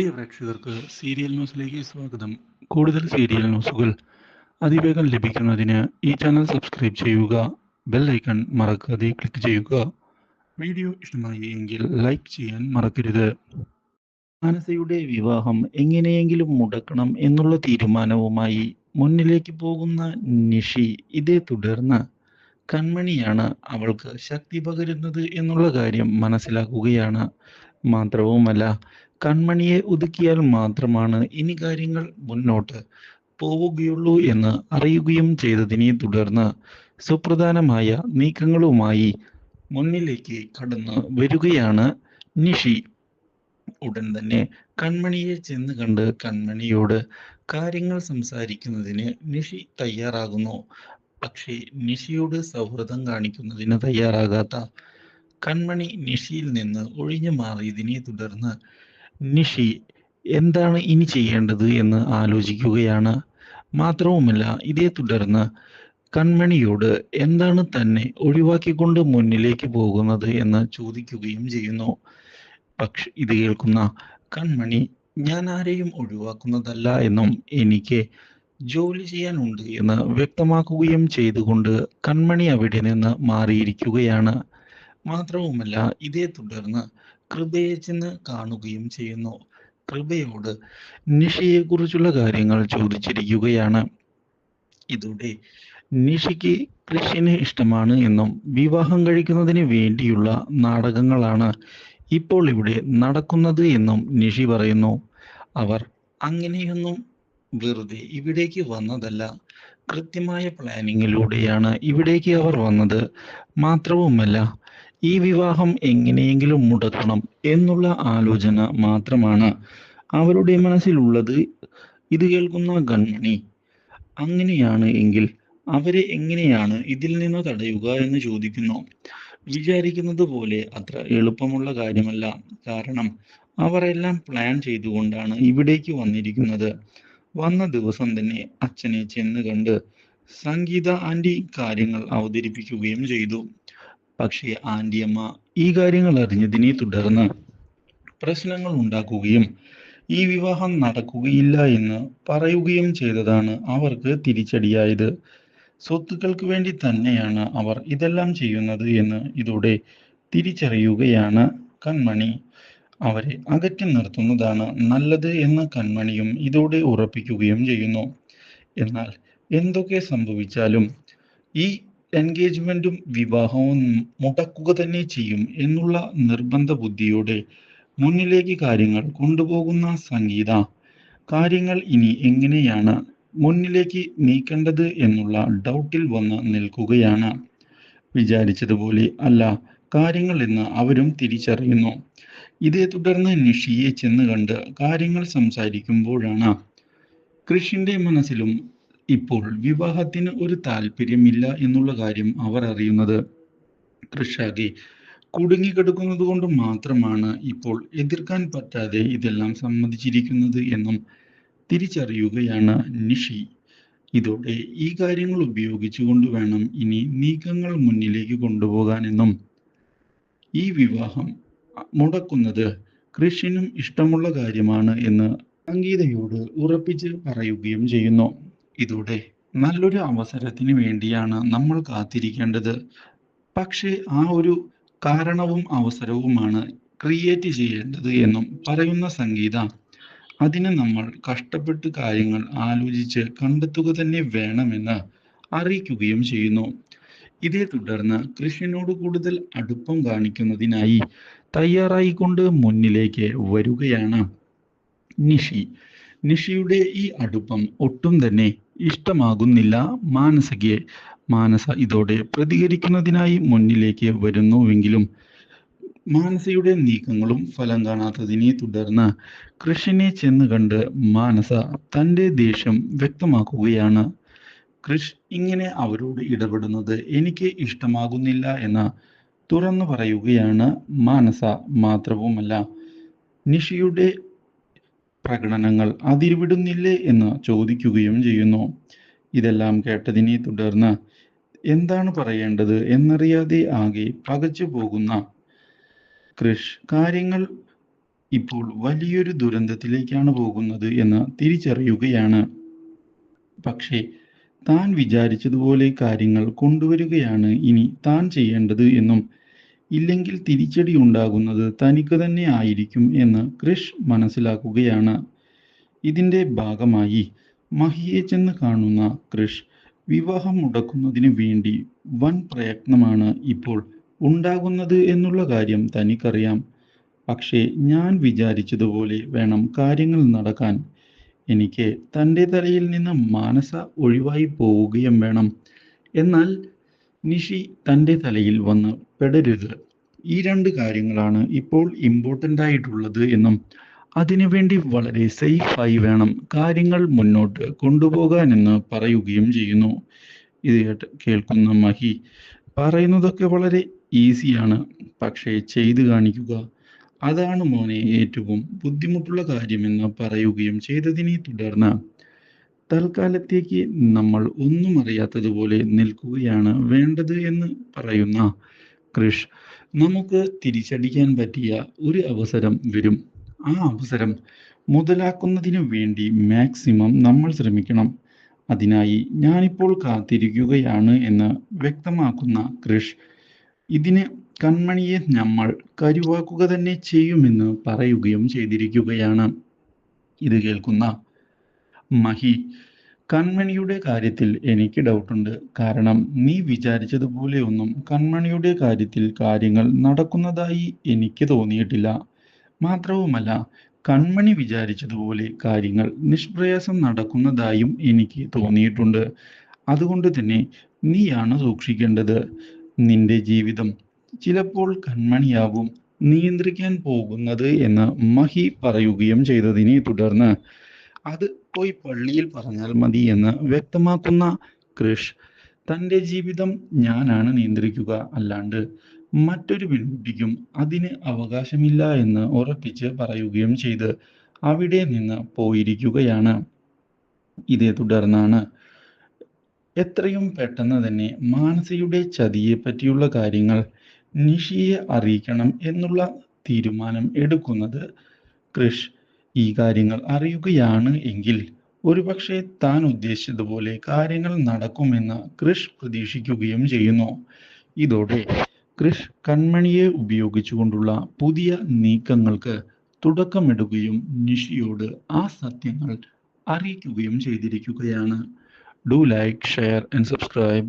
പ്രിയ പ്രേക്ഷകർക്ക് സീരിയൽ ന്യൂസിലേക്ക് സ്വാഗതം. കൂടുതൽ സീരിയൽ ന്യൂസുകൾ അതിവേഗം ലഭിക്കുന്നതിന് ഈ ചാനൽ സബ്സ്ക്രൈബ് ചെയ്യുക ബെൽ ഐക്കൺ മറക്കാതെ ക്ലിക്ക് ചെയ്യുക. വീഡിയോ ഇഷ്ടമായി എങ്കിൽ ലൈക്ക് ചെയ്യാൻ മറക്കരുത്. മാനസയുടെ വിവാഹം എങ്ങനെയെങ്കിലും മുടക്കണം എന്നുള്ള തീരുമാനവുമായി മുന്നിലേക്ക് പോകുന്ന നിഷി ഇതേ തുടർന്ന് കൺമണിയാണ് അവൾക്ക് ശക്തി പകരുന്നത് എന്നുള്ള കാര്യം മനസ്സിലാക്കുകയാണ്. മാത്രവുമല്ല കൺമണിയെ ഒതുക്കിയാൽ മാത്രമാണ് ഇനി കാര്യങ്ങൾ മുന്നോട്ട് പോവുകയുള്ളൂ എന്ന് അറിയുകയും ചെയ്തതിനെ തുടർന്ന് സുപ്രധാനമായ നീക്കങ്ങളുമായി മുന്നിലേക്ക് കടന്നു വരികയാണ് നിഷി. ഉടൻ തന്നെ കൺമണിയെ ചെന്ന് കണ്ട് കൺമണിയോട് കാര്യങ്ങൾ സംസാരിക്കുന്നതിന് നിഷി തയ്യാറാകുന്നു. പക്ഷേ നിഷിയോട് സൗഹൃദം കാണിക്കുന്നതിന് തയ്യാറാകാത്ത കൺമണി നിഷിയിൽ നിന്ന് ഒഴിഞ്ഞു മാറിയതിനെ തുടർന്ന് നിഷി എന്താണ് ഇനി ചെയ്യേണ്ടത് എന്ന് ആലോചിക്കുകയാണ്. മാത്രവുമല്ല ഇതേ തുടർന്ന് കൺമണിയോട് എന്താണ് തന്നെ ഒഴിവാക്കിക്കൊണ്ട് മുന്നിലേക്ക് പോകുന്നത് എന്ന് ചോദിക്കുകയും ചെയ്യുന്നു. പക്ഷെ ഇത് കേൾക്കുന്ന കൺമണി ഞാൻ ആരെയും ഒഴിവാക്കുന്നതല്ല എന്നും എനിക്ക് ജോലി ചെയ്യാനുണ്ട് എന്ന് വ്യക്തമാക്കുകയും ചെയ്തുകൊണ്ട് കൺമണി അവിടെ നിന്ന് മാറിയിരിക്കുകയാണ്. മാത്രവുമല്ല ഇതേ തുടർന്ന് കൃപയെ ചെന്ന് കാണുകയും ചെയ്യുന്നു. കൃപയോട് നിഷയെ കുറിച്ചുള്ള കാര്യങ്ങൾ ചോദിച്ചിരിക്കുകയാണ്. ഇതോടെ നിഷിക്ക് കൃഷിനെ ഇഷ്ടമാണ് എന്നും വിവാഹം കഴിക്കുന്നതിന് വേണ്ടിയുള്ള നാടകങ്ങളാണ് ഇപ്പോൾ ഇവിടെ നടക്കുന്നത് എന്നും നിഷി പറയുന്നു. അവർ അങ്ങനെയൊന്നും വെറുതെ ഇവിടേക്ക് വന്നതല്ല. കൃത്യമായ പ്ലാനിങ്ങിലൂടെയാണ് ഇവിടേക്ക് അവർ വന്നത്. മാത്രവുമല്ല ഈ വിവാഹം എങ്ങനെയെങ്കിലും മുടക്കണം എന്നുള്ള ആലോചന മാത്രമാണ് അവരുടെ മനസ്സിലുള്ളത്. ഇത് കേൾക്കുന്ന ഗൺമണി അങ്ങനെയാണ് എങ്കിൽ അവരെ എങ്ങനെയാണ് ഇതിൽ നിന്ന് തടയുക എന്ന് ചോദിക്കുന്നു. വിചാരിക്കുന്നത് പോലെ അത്ര എളുപ്പമുള്ള കാര്യമല്ല. കാരണം അവർ എല്ലാം പ്ലാൻ ചെയ്തുകൊണ്ടാണ് ഇവിടേക്ക് വന്നിരിക്കുന്നത്. വന്ന ദിവസം തന്നെ അച്ഛനെ ചെന്ന് കണ്ട് സംഗീത ആന്റി കാര്യങ്ങൾ അവതരിപ്പിക്കുകയും ചെയ്തു. പക്ഷേ ആന്റിയമ്മ ഈ കാര്യങ്ങൾ അറിഞ്ഞതിനെ തുടർന്ന് പ്രശ്നങ്ങൾ ഉണ്ടാക്കുകയും ഈ വിവാഹം നടക്കുകയില്ല എന്ന് പറയുകയും ചെയ്തതാണ് അവർക്ക് തിരിച്ചടിയായത്. സ്വത്തുക്കൾക്ക് വേണ്ടി തന്നെയാണ് അവർ ഇതെല്ലാം ചെയ്യുന്നത് എന്ന് ഇതോടെ തിരിച്ചറിയുകയാണ് കൺമണി. അവരെ അകറ്റി നിർത്തുന്നതാണ് നല്ലത് എന്ന് കൺമണിയും ഇതോടെ ഉറപ്പിക്കുകയും ചെയ്യുന്നു. എന്നാൽ എന്തൊക്കെ സംഭവിച്ചാലും ഈ എൻഗേജ്മെന്റും വിവാഹവും മുടക്കുക തന്നെ ചെയ്യും എന്നുള്ള നിർബന്ധ ബുദ്ധിയോടെ മുന്നിലേക്ക് കാര്യങ്ങൾ കൊണ്ടുപോകുന്ന സംഗീത. കാര്യങ്ങൾ ഇനി എങ്ങനെയാണ് മുന്നിലേക്ക് നീക്കേണ്ടത് എന്നുള്ള ഡൗട്ടിൽ വന്ന് നിൽക്കുകയാണ്. വിചാരിച്ചതുപോലെ അല്ല കാര്യങ്ങൾ എന്ന് അവരും തിരിച്ചറിയുന്നു. ഇതേ തുടർന്ന് നിഷിയെ ചെന്ന് കണ്ട് കാര്യങ്ങൾ സംസാരിക്കുമ്പോഴാണ് കൃഷിന്റെ മനസ്സിലും ഇപ്പോൾ വിവാഹത്തിന് ഒരു താല്പര്യമില്ല എന്നുള്ള കാര്യം അവർ അറിയുന്നത്. കൃഷാകെ കുടുങ്ങിക്കിടക്കുന്നത് കൊണ്ട് മാത്രമാണ് ഇപ്പോൾ എതിർക്കാൻ പറ്റാതെ ഇതെല്ലാം സമ്മതിച്ചിരിക്കുന്നത് എന്നും തിരിച്ചറിയുകയാണ് നിഷി. ഇതോടെ ഈ കാര്യങ്ങൾ ഉപയോഗിച്ചുകൊണ്ട് വേണം ഇനി നീക്കങ്ങൾ മുന്നിലേക്ക് കൊണ്ടുപോകാനെന്നും ഈ വിവാഹം മുടക്കുന്നത് കൃഷിനും ഇഷ്ടമുള്ള കാര്യമാണ് എന്ന് സംഗീതയോട് ഉറപ്പിച്ച് പറയുകയും ചെയ്യുന്നു. ഇതോടെ നല്ലൊരു അവസരത്തിന് വേണ്ടിയാണ് നമ്മൾ കാത്തിരിക്കേണ്ടത്. പക്ഷേ ആ ഒരു കാരണവും അവസരവുമാണ് ക്രിയേറ്റ് ചെയ്യേണ്ടത് എന്നും പറയുന്ന സംഗീത. അതിന് നമ്മൾ കഷ്ടപ്പെട്ട് കാര്യങ്ങൾ ആലോചിച്ച് കണ്ടെത്തുക തന്നെ വേണമെന്ന് അറിയിക്കുകയും ചെയ്യുന്നു. ഇതേ തുടർന്ന് കൃഷ്ണനോട് കൂടുതൽ അടുപ്പം കാണിക്കുന്നതിനായി തയ്യാറായിക്കൊണ്ട് മുന്നിലേക്ക് വരികയാണ് നിഷി. നിഷിയുടെ ഈ അടുപ്പം ഒട്ടും തന്നെ ഇഷ്ടമാകുന്നില്ല. മാനസയ്ക്ക് മാനസ ഇതോടെ പ്രതികരിക്കുന്നതിനായി മുന്നിലേക്ക് വരുന്നുവെങ്കിലും മാനസയുടെ നീക്കങ്ങളും ഫലം കാണാത്തതിനെ തുടർന്ന് കൃഷിനെ ചെന്ന് കണ്ട് മാനസ തന്റെ ദേഷ്യം വ്യക്തമാക്കുകയാണ്. കൃഷ് ഇങ്ങനെ അവരോട് ഇടപെടുന്നത് എനിക്ക് ഇഷ്ടമാകുന്നില്ല എന്ന് തുറന്നു പറയുകയാണ് മാനസ മാത്രവുമല്ല. നിഷിയുടെ പ്രകടനങ്ങൾ അതിരുവിടുന്നില്ലേ എന്ന് ചോദിക്കുകയും ചെയ്യുന്നു. ഇതെല്ലാം കേട്ടതിനെ തുടർന്ന് എന്താണ് പറയേണ്ടത് എന്നറിയാതെ ആകെ പകച്ചു പോകുന്ന കൃഷ് കാര്യങ്ങൾ ഇപ്പോൾ വലിയൊരു ദുരന്തത്തിലേക്കാണ് പോകുന്നത് എന്ന് തിരിച്ചറിയുകയാണ്. പക്ഷേ താൻ വിചാരിച്ചതുപോലെ കാര്യങ്ങൾ കൊണ്ടുവരികയാണ് ഇനി താൻ ചെയ്യേണ്ടത് എന്നും ഇല്ലെങ്കിൽ തിരിച്ചടി ഉണ്ടാകുന്നത് തനിക്ക് തന്നെ ആയിരിക്കും എന്ന് ക്രിഷ് മനസ്സിലാക്കുകയാണ്. ഇതിന്റെ ഭാഗമായി മഹിയെ ചെന്ന് കാണുന്ന ക്രിഷ് വിവാഹം മുടക്കുന്നതിന് വേണ്ടി വൻ പ്രയത്നമാണ് ഇപ്പോൾ ഉണ്ടാകുന്നത് എന്നുള്ള കാര്യം തനിക്കറിയാം. പക്ഷേ ഞാൻ വിചാരിച്ചതുപോലെ വേണം കാര്യങ്ങൾ നടക്കാൻ. എനിക്ക് തന്റെ തലയിൽ നിന്ന് മാനസ ഒഴിവായി പോവുകയും വേണം. എന്നാൽ നിഷി തന്റെ തലയിൽ വന്ന് പെടരുത്. ഈ രണ്ട് കാര്യങ്ങളാണ് ഇപ്പോൾ ഇമ്പോർട്ടന്റ് ആയിട്ടുള്ളത് എന്നും അതിനുവേണ്ടി വളരെ സേഫായി വേണം കാര്യങ്ങൾ മുന്നോട്ട് കൊണ്ടുപോകാനെന്ന് പറയുകയും ചെയ്യുന്നു. ഇത് കേട്ട് കേൾക്കുന്ന മഹി പറയുന്നതൊക്കെ വളരെ ഈസിയാണ് പക്ഷേ ചെയ്തു കാണിക്കുക അതാണ് മോനെ ഏറ്റവും ബുദ്ധിമുട്ടുള്ള കാര്യമെന്ന് പറയുകയും ചെയ്തതിനെ തുടർന്ന് തൽക്കാലത്തേക്ക് നമ്മൾ ഒന്നും അറിയാത്തതുപോലെ നിൽക്കുകയാണ് വേണ്ടത് എന്ന് പറയുന്ന ക്രിഷ് നമുക്ക് തിരിച്ചടിക്കാൻ പറ്റിയ ഒരു അവസരം വരും. ആ അവസരം മുതലാക്കുന്നതിന് വേണ്ടി മാക്സിമം നമ്മൾ ശ്രമിക്കണം. അതിനായി ഞാനിപ്പോൾ കാത്തിരിക്കുകയാണ് എന്ന് വ്യക്തമാക്കുന്ന കൃഷ്. ഇതിന് കൺമണിയെ നമ്മൾ കരുവാക്കുക തന്നെ ചെയ്യുമെന്ന് പറയുകയും ചെയ്തിരിക്കുകയാണ്. ഇത് കേൾക്കുന്ന മഹി കൺമണിയുടെ കാര്യത്തിൽ എനിക്ക് ഡൗട്ടുണ്ട് കാരണം നീ വിചാരിച്ചതുപോലെയൊന്നും കൺമണിയുടെ കാര്യത്തിൽ കാര്യങ്ങൾ നടക്കുന്നതായി എനിക്ക് തോന്നിയിട്ടില്ല. മാത്രവുമല്ല കൺമണി വിചാരിച്ചതുപോലെ കാര്യങ്ങൾ നിഷ്പ്രയാസം നടക്കുന്നതായും എനിക്ക് തോന്നിയിട്ടുണ്ട്. അതുകൊണ്ട് തന്നെ നീയാണ് സൂക്ഷിക്കേണ്ടത്. നിന്റെ ജീവിതം ചിലപ്പോൾ കൺമണിയാവും നിയന്ത്രിക്കാൻ പോകുന്നത് എന്ന് മഹി പറയുകയും ചെയ്തതിനെ തുടർന്ന് അത് പോയി പള്ളിയിൽ പറഞ്ഞാൽ മതി എന്ന് വ്യക്തമാക്കുന്ന കൃഷ് തന്റെ ജീവിതം ഞാനാണ് നിയന്ത്രിക്കുക അല്ലാണ്ട് മറ്റൊരു പെൺകുട്ടിക്കും അതിന് അവകാശമില്ല എന്ന് ഉറപ്പിച്ച് പറയുകയും ചെയ്ത് അവിടെ നിന്ന് പോയിരിക്കുകയാണ്. ഇതേ തുടർന്നാണ് എത്രയും പെട്ടെന്ന് തന്നെ മാനസയുടെ ചതിയെ പറ്റിയുള്ള കാര്യങ്ങൾ നിഷിയെ അറിയിക്കണം എന്നുള്ള തീരുമാനം എടുക്കുന്നത് ക്രിഷ് ഈ കാര്യങ്ങൾ അറിയുകയാണ് എങ്കിൽ ഒരുപക്ഷെ താൻ ഉദ്ദേശിച്ചതുപോലെ കാര്യങ്ങൾ നടക്കുമെന്ന് കൃഷ് പ്രതീക്ഷിക്കുകയും ചെയ്യുന്നു. ഇതോടെ കൃഷ് കൺമണിയെ ഉപയോഗിച്ചുകൊണ്ടുള്ള പുതിയ നീക്കങ്ങൾക്ക് തുടക്കമിടുകയും നിഷിയോട് ആ സത്യങ്ങൾ അറിയിക്കുകയും ചെയ്തിരിക്കുകയാണ്. Do like share and subscribe.